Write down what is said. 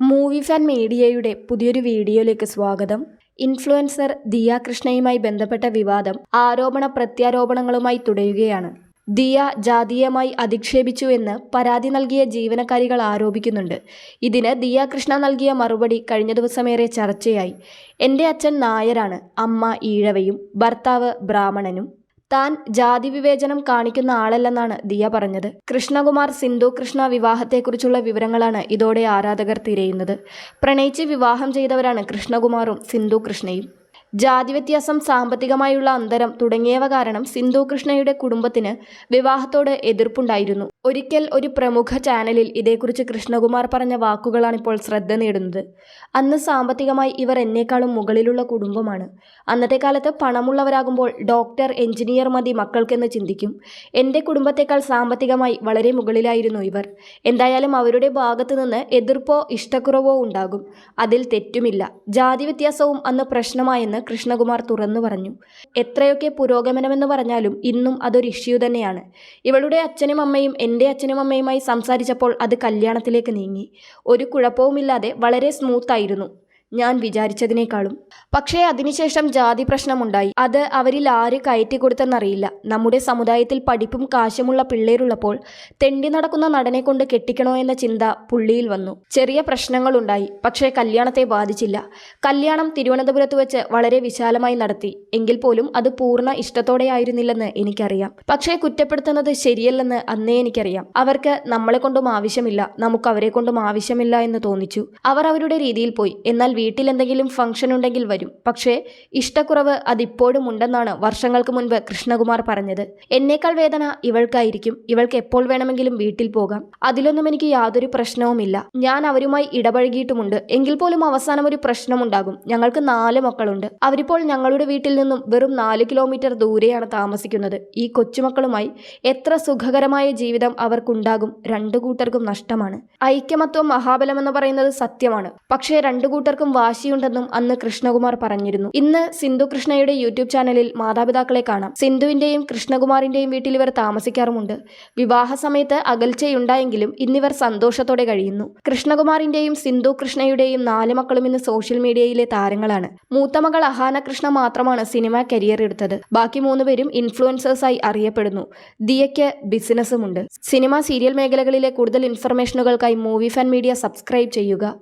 Movie fan മീഡിയയുടെ പുതിയൊരു വീഡിയോയിലേക്ക് സ്വാഗതം. ഇൻഫ്ലുവൻസർ ദിയ കൃഷ്ണയുമായി ബന്ധപ്പെട്ട വിവാദം ആരോപണ പ്രത്യാരോപണങ്ങളുമായി തുടരുകയാണ്. ദിയ ജാതീയമായി അധിക്ഷേപിച്ചു എന്ന് പരാതി നൽകിയ ജീവനക്കാരികൾ ആരോപിക്കുന്നുണ്ട്. ഇതിന് ദിയ കൃഷ്ണ നൽകിയ മറുപടി കഴിഞ്ഞ ദിവസമേറെ ചർച്ചയായി. എന്റെ അച്ഛൻ നായരാണ് അമ്മ ഈഴവയും ഭർത്താവ് ബ്രാഹ്മണനും. താൻ ജാതി വിവേചനം കാണിക്കുന്ന ആളല്ലെന്നാണ് ദിയ പറഞ്ഞത്. കൃഷ്ണകുമാർ സിന്ധു കൃഷ്ണ വിവാഹത്തെക്കുറിച്ചുള്ള വിവരങ്ങളാണ് ഇതോടെ ആരാധകർ തിരയുന്നത്. പ്രണയിച്ച് വിവാഹം ചെയ്തവരാണ് കൃഷ്ണകുമാറും സിന്ധു കൃഷ്ണയും. ജാതി വ്യത്യാസം സാമ്പത്തികമായുള്ള അന്തരം തുടങ്ങിയവ കാരണം സിന്ധു കൃഷ്ണയുടെ കുടുംബത്തിന് വിവാഹത്തോട് എതിർപ്പുണ്ടായിരുന്നു. ഒരിക്കൽ ഒരു പ്രമുഖ ചാനലിൽ ഇതേക്കുറിച്ച് കൃഷ്ണകുമാർ പറഞ്ഞ വാക്കുകളാണ് ഇപ്പോൾ ശ്രദ്ധ നേടുന്നത്. അന്ന് സാമ്പത്തികമായി ഇവർ എന്നേക്കാളും മുകളിലുള്ള കുടുംബമാണ്. അന്നത്തെ കാലത്ത് പണമുള്ളവരാകുമ്പോൾ ഡോക്ടർ എഞ്ചിനീയർ മതി മക്കൾക്കെന്ന് ചിന്തിക്കും. എന്റെ കുടുംബത്തെക്കാൾ സാമ്പത്തികമായി വളരെ മുകളിലായിരുന്നു ഇവർ. എന്തായാലും അവരുടെ ഭാഗത്തു നിന്ന് എതിർപ്പോ ഇഷ്ടക്കുറവോ ഉണ്ടാകും. അതിൽ തെറ്റുമില്ല. ജാതി വ്യത്യാസവും അന്ന് പ്രശ്നമായെന്ന് കൃഷ്ണകുമാർ തുറന്നു പറഞ്ഞു. എത്രയൊക്കെ പുരോഗമനമെന്ന് പറഞ്ഞാലും ഇന്നും അതൊരു ഇഷ്യൂ തന്നെയാണ്. ഇവളുടെ അച്ഛനും അമ്മയും എന്റെ അച്ഛനും അമ്മയുമായി സംസാരിച്ചപ്പോൾ അത് കല്യാണത്തിലേക്ക് നീങ്ങി. ഒരു കുഴപ്പവുമില്ലാതെ വളരെ സ്മൂത്തായിരുന്നു. ഞാൻ വിചാരിച്ചതിനേക്കാളും. പക്ഷേ അതിനുശേഷം ജാതി പ്രശ്നമുണ്ടായി. അത് അവരിൽ ആര് കയറ്റി കൊടുത്തെന്നറിയില്ല. നമ്മുടെ സമുദായത്തിൽ പഠിപ്പും കാശുമുള്ള പിള്ളേരുള്ളപ്പോൾ തെണ്ടി നടക്കുന്ന നടനെ കൊണ്ട് കെട്ടിക്കണോ എന്ന ചിന്ത പുള്ളിയിൽ വന്നു. ചെറിയ പ്രശ്നങ്ങളുണ്ടായി. പക്ഷേ കല്യാണത്തെ ബാധിച്ചില്ല. കല്യാണം തിരുവനന്തപുരത്ത് വെച്ച് വളരെ വിശാലമായി നടത്തി. എങ്കിൽ പോലും അത് പൂർണ ഇഷ്ടത്തോടെയായിരുന്നില്ലെന്ന് എനിക്കറിയാം. പക്ഷേ കുറ്റപ്പെടുത്തുന്നത് ശരിയല്ലെന്ന് അന്നേ എനിക്കറിയാം. അവർക്ക് നമ്മളെ കൊണ്ടും ആവശ്യമില്ല. നമുക്ക് അവരെ കൊണ്ടും ആവശ്യമില്ല എന്ന് തോന്നിച്ചു. അവർ അവരുടെ രീതിയിൽ പോയി. എന്നാൽ വീട്ടിൽ എന്തെങ്കിലും ഫംഗ്ഷൻ ഉണ്ടെങ്കിൽ വരും. പക്ഷേ ഇഷ്ടക്കുറവ് അതിപ്പോഴും ഉണ്ടെന്നാണ് വർഷങ്ങൾക്ക് മുൻപ് കൃഷ്ണകുമാർ പറഞ്ഞത്. എന്നേക്കാൾ വേദന ഇവൾക്കായിരിക്കും. ഇവൾക്ക് എപ്പോൾ വേണമെങ്കിലും വീട്ടിൽ പോകാം. അതിലൊന്നും എനിക്ക് യാതൊരു പ്രശ്നവുമില്ല. ഞാൻ അവരുമായി ഇടപഴകിയിട്ടുമുണ്ട്. എങ്കിൽ പോലും അവസാനം ഒരു പ്രശ്നമുണ്ടാകും. ഞങ്ങൾക്ക് നാല് മക്കളുണ്ട്. അവരിപ്പോൾ ഞങ്ങളുടെ വീട്ടിൽ നിന്നും വെറും നാല് കിലോമീറ്റർ ദൂരെയാണ് താമസിക്കുന്നത്. ഈ കൊച്ചുമക്കളുമായി എത്ര സുഖകരമായ ജീവിതം അവർക്കുണ്ടാകും രണ്ടു കൂട്ടർക്കും നഷ്ടമാണ്. ഐക്യമത്വം മഹാബലമെന്ന് പറയുന്നത് സത്യമാണ്. പക്ഷേ രണ്ടു കൂട്ടർക്കും വാശിയുണ്ടെന്നും അന്ന് കൃഷ്ണകുമാർ പറഞ്ഞിരുന്നു. ഇന്ന് സിന്ധു കൃഷ്ണയുടെ യൂട്യൂബ് ചാനലിൽ മാതാപിതാക്കളെ കാണാം. സിന്ധുവിന്റെയും കൃഷ്ണകുമാറിന്റെയും വീട്ടിൽ ഇവർ താമസിക്കാറുമുണ്ട്. വിവാഹ സമയത്ത് അകൽച്ചയുണ്ടായെങ്കിലും ഇന്നിവർ സന്തോഷത്തോടെ കഴിയുന്നു. കൃഷ്ണകുമാറിന്റെയും സിന്ധു കൃഷ്ണയുടെയും നാല് മക്കളും ഇന്ന് സോഷ്യൽ മീഡിയയിലെ താരങ്ങളാണ്. മൂത്ത മകൾ അഹാന കൃഷ്ണ മാത്രമാണ് സിനിമ കരിയർ എടുത്തത്. ബാക്കി മൂന്നുപേരും ഇൻഫ്ലുവൻസേഴ്സായി അറിയപ്പെടുന്നു. ദിയയ്ക്ക് ബിസിനസ്സുമുണ്ട്. സിനിമ സീരിയൽ മേഖലകളിലെ കൂടുതൽ ഇൻഫർമേഷനുകൾക്കായി മൂവി ഫാൻ മീഡിയ സബ്സ്ക്രൈബ് ചെയ്യുക.